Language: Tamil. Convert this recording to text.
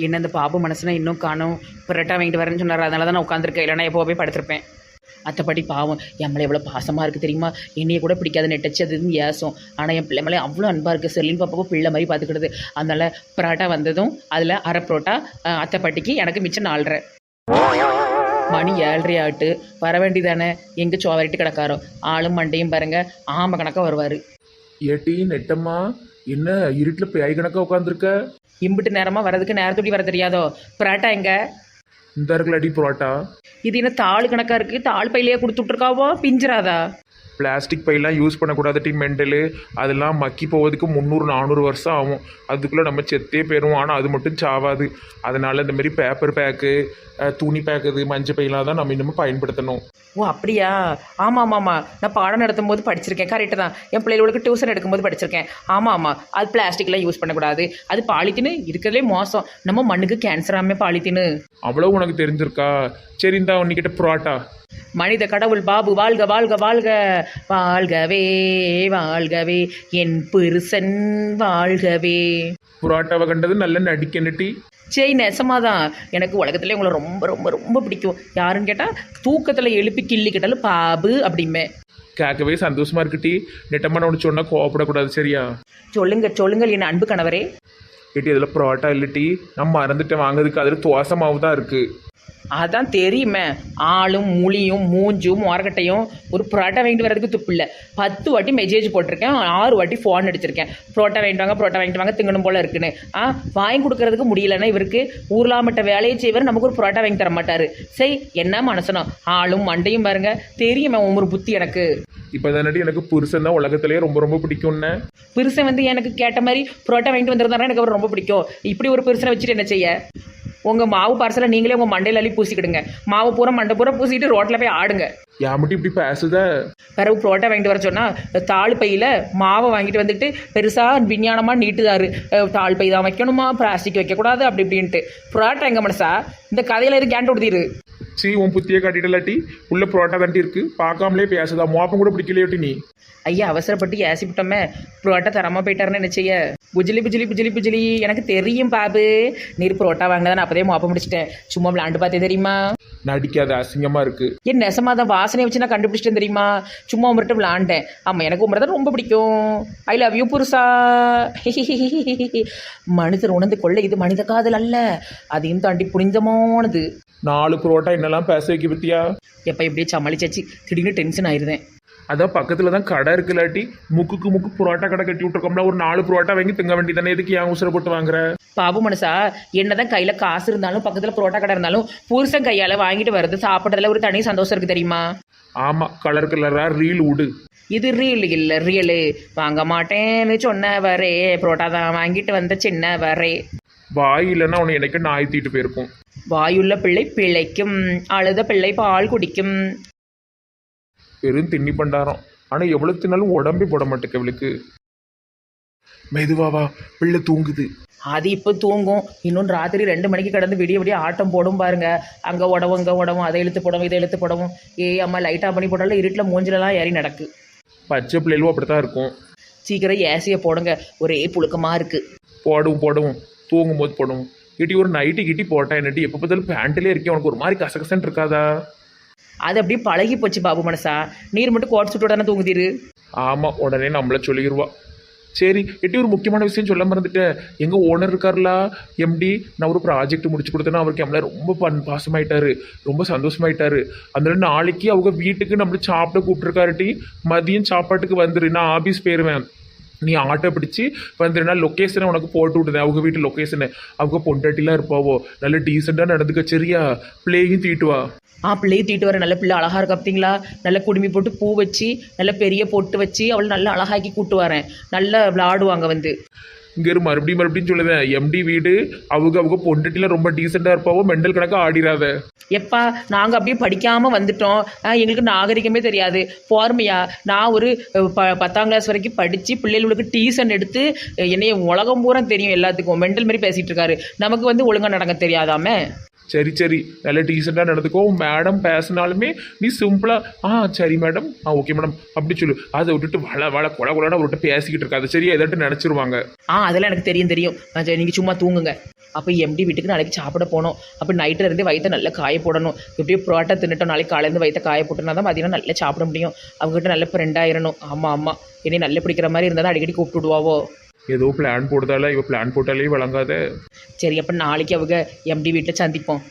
என்ன இந்த பாபு மனசுனா இன்னும் காணும்? புரட்டா வாங்கிட்டு வரேன்னு சொன்னார். அதனால தான் நான் உட்காந்துருக்கேன் இல்லைனா எப்போ போய் படுத்திருப்பேன். அத்தப்படி பாவம் என் மேலே எவ்வளோ பாசமாக இருக்குது தெரியுமா? என்னைய கூட பிடிக்காது நெட்டச்சு அது இதுன்னு ஏசும். ஆனால் என் பிள்ளை மேலே அவ்வளோ அன்பாக இருக்குது செல்லின் பாப்பாவும் பிள்ளை மாதிரி பார்த்துக்கிடுது அதனால் பரோட்டா வந்ததும் அதில் அரை பரோட்டா அஹ், அத்தைப்பாட்டிக்கு எனக்கு மிச்சம் நாலரை. மணி ஏழரை ஆட்டு. வர வேண்டியதானே? எங்கே சோவரிட்டு கிடக்காரோ? ஆளும் மண்டையும் பாருங்க. ஆம கணக்காக வருவார். ஏட்டி நெட்டம்மா என்ன இருட்டில் பேய் கணக்காக உட்காந்துருக்க இம்பிட்டு நேரமாக வரதுக்கு நேரத்தோடி வர தெரியாதோ? பரோட்டா எங்க? இந்த இருக்கலாடி புரோட்டா. இது என்ன தாள் கணக்காக இருக்குது தாள் பையிலேயே கொடுத்துட்ருக்காவோ பிஞ்சிராதா? பிளாஸ்டிக் பையெல்லாம் யூஸ் பண்ணக்கூடாது டி மெண்டலு அதெல்லாம் மக்கி போவதுக்கு முந்நூறு நானூறு வருஷம் ஆகும். அதுக்குள்ளே நம்ம செத்தே போயிடுவோம். ஆனால் அது மட்டும் சாவாது. அதனால இந்த மாதிரி பேப்பர் பேக்கு துணி பேக்குது மஞ்சள் பையெல்லாம் தான் நம்ம இன்னமும் பயன்படுத்தணும். ஓ அப்படியா? ஆமாம் ஆமாம் ஆமாம் நான் பாடம் நடத்தும் போது படிச்சிருக்கேன். கரெக்டு தான். என் பிள்ளைகளுக்கு டியூஷன் எடுக்கும்போது படிச்சிருக்கேன். ஆமாம் ஆமாம் அது பிளாஸ்டிக்லாம் யூஸ் பண்ணக்கூடாது. அது பாலித்தீனு இருக்கிறதுலே மோசம். நம்ம மண்ணுக்கு கேன்சராமே பாலித்தீனு அவ்வளோ உனக்கு தெரிஞ்சிருக்கா? சரி இந்தா உன்னிக்கிட்ட புரோட்டா. மனித கடவுள் பாபு வாழ்க வாழ்க வாழ்க. வாழ்கவே வாழ்கவே. என் பெருசன் வாழ்கவே. புரோட்டாவை கண்டது நல்ல நடிக்கணும் டி சரி நெசமாதான் எனக்கு உலகத்துல உங்களை ரொம்ப ரொம்ப ரொம்ப பிடிக்கும். யாருன்னு கேட்டால் தூக்கத்தில் எழுப்பி கிள்ளி கேட்டாலும் பாபு அப்படிமே கேட்கவே சந்தோஷமா இருக்கு டி. நெட்டம்மா ஒன்று சொன்னால் கோவப்படக்கூடாது சரியா? சொல்லுங்க சொல்லுங்கள் என் அன்பு கணவரே. ஏட்டி அதில் புரோட்டா இல்லை டி. நான் மறந்துட்டேன் வாங்குறதுக்கு அதில் துவாச மாவு தான் இருக்குது அதான் தெரியுமே. ஆளும் முழியும் மூஞ்சும் மொரக்கட்டையும் ஒரு புரோட்டா வாங்கிட்டு வரதுக்கு துப்பு இல்லை. பத்து வாட்டி மெசேஜ் போட்டிருக்கேன் ஆறு வாட்டி ஃபோன் அடிச்சிருக்கேன். புரோட்டா வாங்கிட்டு வாங்க புரோட்டா வாங்கிட்டு வாங்க திங்கணும் போல இருக்குன்னு. ஆ வாங்கி கொடுக்கறதுக்கு முடியலன்னா இவருக்கு ஊர்லாமட்ட வேலையை செய்வார் நமக்கு ஒரு புரோட்டா வாங்கி தர மாட்டாரு. சரி என்ன மனசனோ ஆளும் மண்டையும் பாருங்க. தெரியுமே ஒரு புத்தி எனக்கு. இப்போ தானடி எனக்கு புருஷன் தான் உலகத்திலேயே ரொம்ப ரொம்ப பிடிக்கும்னு பெருசன் வந்து எனக்கு கேட்ட மாதிரி புரோட்டா வாங்கிட்டு வந்திருந்தாரா எனக்கு அவர் ரொம்ப பிடிக்கும். இப்படி ஒரு பெருசனை வச்சுட்டு என்ன செய்ய? உங்கள் மாவு பார்சலை நீங்களே உங்கள் மண்டையில அள்ளி பூசிக்கிடுங்க. மாவு பூரா மண்டை பூரா பூசிட்டு ரோட்டில் போய் ஆடுங்க. ஏன் இப்படி பேசுத? பிறகு புரோட்டா வாங்கிட்டு வர சொன்னால் தாள் பையில் மாவை வாங்கிட்டு வந்துட்டு பெருசாக விஞ்ஞானமாக நீட்டுதாரு. தாள் பை தான் வைக்கணுமா? பிளாஸ்டிக் வைக்கக்கூடாது? அப்படி இப்படின்ட்டு. புரோட்டா எங்க மனசா? இந்த கதையில எதுவும் கேண்டு கொடுத்திரு? சீ உன் புத்தியை காட்டிடலாட்டி உள்ள புரோட்டா தாண்டி இருக்கு. பார்க்காமலே பேசுதா. மோப்பம் கூட பிடிக்கலையோட்டி நீ. ஐயா அவசரப்பட்டு ஏசி விட்டோமே புரோட்டா தரமா போயிட்டாருன்னு என்ன செய்ய? புஜிலி புஜிலி புஜிலி புஜிலி. எனக்கு தெரியும் பாபு. நீர் புரோட்டா வாங்கினதை நான் அப்போதே மோப்ப முடிச்சிட்டேன். சும்மா விளாண்டு பார்த்தே தெரியுமா? நடிக்காத அசிங்கமா இருக்கு. என் நெசமா தான் வாசனை வச்சு நான் கண்டுபிடிச்சிட்டேன் தெரியுமா? சும்மா உமர்கிட்ட விளாண்டேன் ஆமாம் எனக்கு உமரை தான் ரொம்ப பிடிக்கும். ஐ லவ் யூ புருஷா. மனிதர் உணர்ந்து கொள்ள இது மனித காதல் அல்ல. அதையும் தாண்டி புனிதமானது. நாலு புரோட்டா என்னெல்லாம் பேச வைக்க பத்தியா? எப்போ இப்படியே சமாளிச்சாச்சு. திடீர்னு டென்ஷன் ஆயிருந்தேன். அதான் பக்கத்துல தான் கடை இருக்குல்லாட்டி முக்குக்கு முக்கு புரோட்டா கடை கட்டி விட்டுருக்கோம்னா ஒரு நாலு புரோட்டா வாங்கி திங்க வேண்டியதானே எதுக்கு ஏன் உசுர போட்டு வாங்குற? பாபு மனசா என்னதான் கையில காசு இருந்தாலும் பக்கத்துல புரோட்டா கடை இருந்தாலும் புருஷன் கையால வாங்கிட்டு வர்றது சாப்பிட்றதுல ஒரு தனி சந்தோஷம் இருக்கு தெரியுமா? ஆமா கலர் கலரா ரீல் விடு இது ரியல் இல்ல ரியலு வாங்க மாட்டேன்னு சொன்னவரே புரோட்டா தான் வாங்கிட்டு வந்த சின்னவரே. வாய் இல்லைன்னா உன்னை எனக்கு நாய் தீட்டு போயிருக்கும். வாயுள்ள பிள்ளை பிழைக்கும் அழுத பிள்ளை பால் குடிக்கும். வெறும் திண்ணி பண்டாரம். ஆனா எவ்வளவு தின்னாலும் உடம்பே போட மாட்டேக்கு அவளுக்கு மெதுவாவா பிள்ளை தூங்குது. அது இப்போ தூங்கும். இன்னும் ராத்திரி ரெண்டு மணிக்கு கடந்து விடிய விடிய ஆட்டம் போடும் பாருங்க. அங்கே உடவும் இங்கே உடவும் அதை இழுத்து போடவும் இதை இழுத்து போடவும். ஏய் அம்மா லைட்டாக பண்ணி போட்டாலும் இருட்டில் மூஞ்சிலலாம் ஏறி நடக்கு. பச்சை பிள்ளைகளும் அப்படித்தான் இருக்கும். சீக்கிரம் ஏசியை போடுங்க. ஒரே புழுக்கமாக இருக்குது போடுவோம் போடுவோம். தூங்கும் போது போடுவோம். இட்டி ஒரு நைட்டு கிட்டி போட்டா என்னட்டி எப்போ பார்த்தாலும் பேண்ட்லேயே இருக்கேன் உனக்கு ஒரு மாதிரி கசகசன்னு இருக்காதா? அது அப்படியே பழகி போச்சு பாபு மனசா. நீர் மட்டும் கோட் சுட்டு உடனே தூங்குதீரு. ஆமாம் உடனே நம்மள சொல்லிடுவா சரி எட்டி ஒரு முக்கியமான விஷயம் சொல்ல மறந்துட்டேன். எங்கள் ஓனர் இருக்கார்லா? எம்டி நான் ஒரு ப்ராஜெக்ட் முடிச்சு கொடுத்தேன்னா அவருக்கு நம்மள ரொம்ப பன் பாசமாயிட்டாரு. ரொம்ப சந்தோஷமாயிட்டாரு. அதனால நாளைக்கு அவங்க வீட்டுக்கு நம்மள சாப்பிட கூப்பிட்டுருக்காருட்டி மதியம் சாப்பாட்டுக்கு வந்துரு நான் ஆஃபீஸ் போயிடுவேன் நீ ஆட்டோ பிடிச்சி வந்துரு நான் லொக்கேஷனை உனக்கு போட்டு விடுதேன் அவங்க வீட்டு லொக்கேஷனை அவங்க பொண்டாட்டிலாம் இருப்பாவோ? நல்ல டீசெண்டாக நடந்துக்க சரியா? பிள்ளையும் தீட்டுவா ஆ பிள்ளையை தீட்டு வர நல்ல பிள்ளை அழகா இருக்கா பார்த்தீங்களா? நல்ல குடுமி போட்டு பூ வச்சு நல்ல பெரிய பொட்டு வச்சு அவள் நல்லா அழகாக்கி கூட்டு வரேன். நல்லா விளாடுவாங்க வந்து. இங்க இரு மறுபடியும் மறுபடியும் சொல்லுவேன். எம்டி வீடு அவங்க அவங்க பொண்டாட்டிலாம் ரொம்ப டீசெண்டாக இருப்பாவோ மெண்டல் கணக்காக ஆடிராத எப்பா நாங்கள் அப்படியே படிக்காமல் வந்துட்டோம். எங்களுக்கு நாகரிகமே தெரியாது. போர்மையா நான் ஒரு ப பத்தாம் கிளாஸ் வரைக்கும் படித்து பிள்ளைகளுக்கு டியூஷன் எடுத்து என்னைய உலகம் பூரா தெரியும் எல்லாத்துக்கும். மெண்டல் மாதிரி பேசிகிட்டு இருக்காரு. நமக்கு வந்து ஒழுங்காக நடக்க தெரியாதாமே? சரி சரி. நல்ல டீசெண்டாக நடந்துக்கோ. மேடம் பேசினாலுமே நீ சிம்பிளாக ஆ சரி மேடம் ஆ ஓகே மேடம் அப்படி சொல்லு. அதை விட்டுட்டு வள வள கொல கொலன்னு அவர்கிட்ட பேசிக்கிட்டு இருக்காது. சரியா எதாட்டு நினச்சிருவாங்க. ஆ அதெல்லாம் எனக்கு தெரியும் தெரியும். சரி நீங்கள் சும்மா தூங்குங்க. அப்போ எம்டி வீட்டுக்கு நாளைக்கு சாப்பிட போகணும். அப்போ நைட்டில் இருந்தே வயிற்ற நல்லா காய போடணும். எப்படியோ புரோட்டா தின்னுட்டோம். நாளைக்கு காலையிலேருந்து வயிற்ற காய போட்டோம்னா தான் மதியம் நல்லா சாப்பிட முடியும். அவங்ககிட்ட நல்ல ஃப்ரெண்டாயிரணும் ஆமாம் ஆமாம் என்னை நல்ல பிடிக்கிற மாதிரி இருந்தால் தான் அடிக்கடி கூப்பிட்டு விடுவாவோ? ஏதோ பிளான் போடுதால இவ பிளான் போட்டாலே வழங்காத. சரி அப்போ நாளைக்கு அவங்க எம்டி வீட்டில் சந்திப்போம்.